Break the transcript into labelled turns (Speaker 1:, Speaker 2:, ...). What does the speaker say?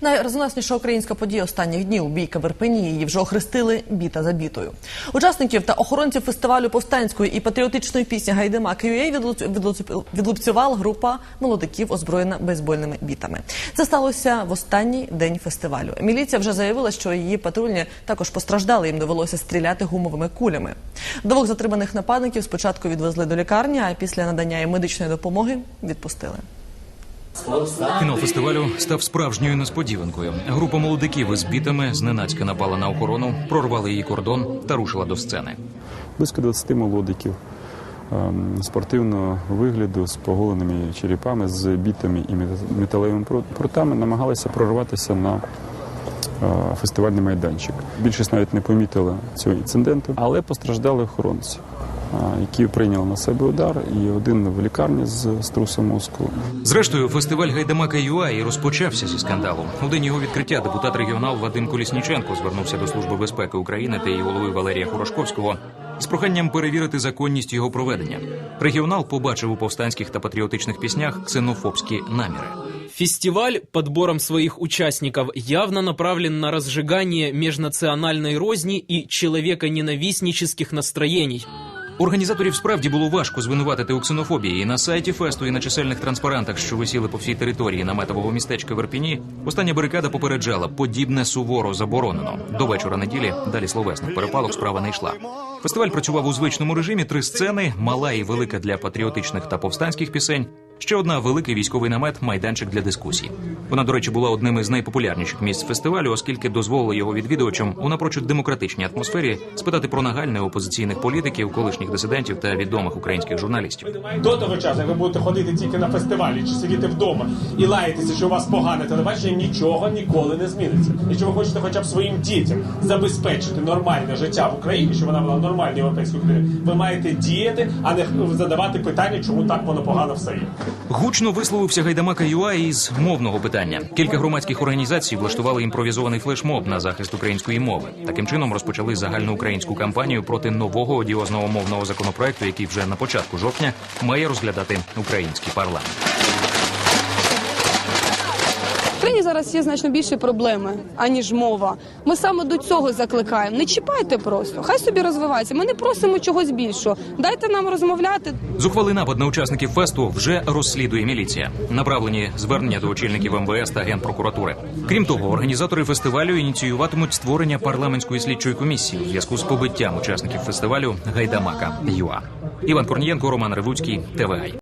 Speaker 1: Найрезонансніша українська подія останніх днів бійка в Ірпені. Її вже охрестили біта за бітою. Учасників та охоронців фестивалю повстанської і патріотичної пісні відлуц- відлуц- відлупцювала група молодиків, озброєна бейсбольними бітами. Це сталося в останній день фестивалю. Міліція вже заявила, що її патрульні також постраждали. Їм довелося стріляти гумовими кулями. Двох затриманих нападників спочатку відвезли до лікарні, а після надання їм медичної допомоги відпустили.
Speaker 2: Фінал став справжньою несподіванкою. Група молодиків із бітами зненацька напала на охорону, прорвали її кордон та рушила до сцени.
Speaker 3: близько 20 молодиків ем, спортивного вигляду з поголеними черепами, з бітами і мет- металевими прутами намагалися прорватися на е, фестивальний майданчик. Більшість навіть не помітила цього інциденту, але постраждали охоронці, які прийняли на себе удар, і один в лікарні з струсом мозку,
Speaker 2: Зрештою, фестиваль Гайдамака ЮА і розпочався зі скандалу. У день його відкриття депутат регіонал Вадим Колісніченко звернувся до Служби безпеки України та її голови Валерія Хорошковського з проханням перевірити законність його проведення. Регіонал побачив у повстанських та патріотичних піснях ксенофобські наміри.
Speaker 4: Фестиваль подбором своих участников явно направлен на разжигание межнациональной розни и человеконенавистнических настроений.
Speaker 2: Організаторів справді було важко звинуватити у ксенофобії. І на сайті фесту і на чисельних транспарантах, що висіли по всій території наметового містечка Верпіні, остання барикада попереджала, подібне суворо заборонено. До вечора неділі далі словесних перепалок справа не йшла. Фестиваль працював у звичному режимі. Три сцени, мала і велика для патріотичних та повстанських пісень. Ще одна великий військовий намет, майданчик для дискусій. Вона, до речі, була одним із найпопулярніших місць фестивалю, оскільки дозволила його відвідувачам у напрочуд демократичній атмосфері спитати про нагальне опозиційних політиків, колишніх дисидентів та відомих українських журналістів.
Speaker 5: До того часу, як ви будете ходити тільки на фестивалі чи сидіти вдома і лаятися, що у вас погане телебачення, нічого ніколи не зміниться. Якщо ви хочете хоча б своїм дітям забезпечити нормальне життя в Україні, щоб вона була нормальною європейською країною, ви маєте діяти, а не задавати питання, чому так воно погано все є.
Speaker 2: Гучно висловився Гайдамака ЮА із мовного питання. Кілька громадських організацій влаштували імпровізований флешмоб на захист української мови. Таким чином розпочали загальноукраїнську кампанію проти нового одіозного мовного законопроекту, який вже на початку жовтня має розглядати український парламент.
Speaker 6: Країні зараз є значно більше проблеми, аніж мова. Ми саме до цього закликаємо. Не чіпайте просто, хай собі розвивається. Ми не просимо чогось більшого. Дайте нам розмовляти.
Speaker 2: Зухвалий напад на учасників фесту вже розслідує міліція. Направлені звернення до очільників МВС та генпрокуратури. Крім того, організатори фестивалю ініціюватимуть створення парламентської слідчої комісії у зв'язку з побиттям учасників фестивалю Гайдамака ЮА. Іван Корнієнко, Роман Ревуцький, ТВАЙ.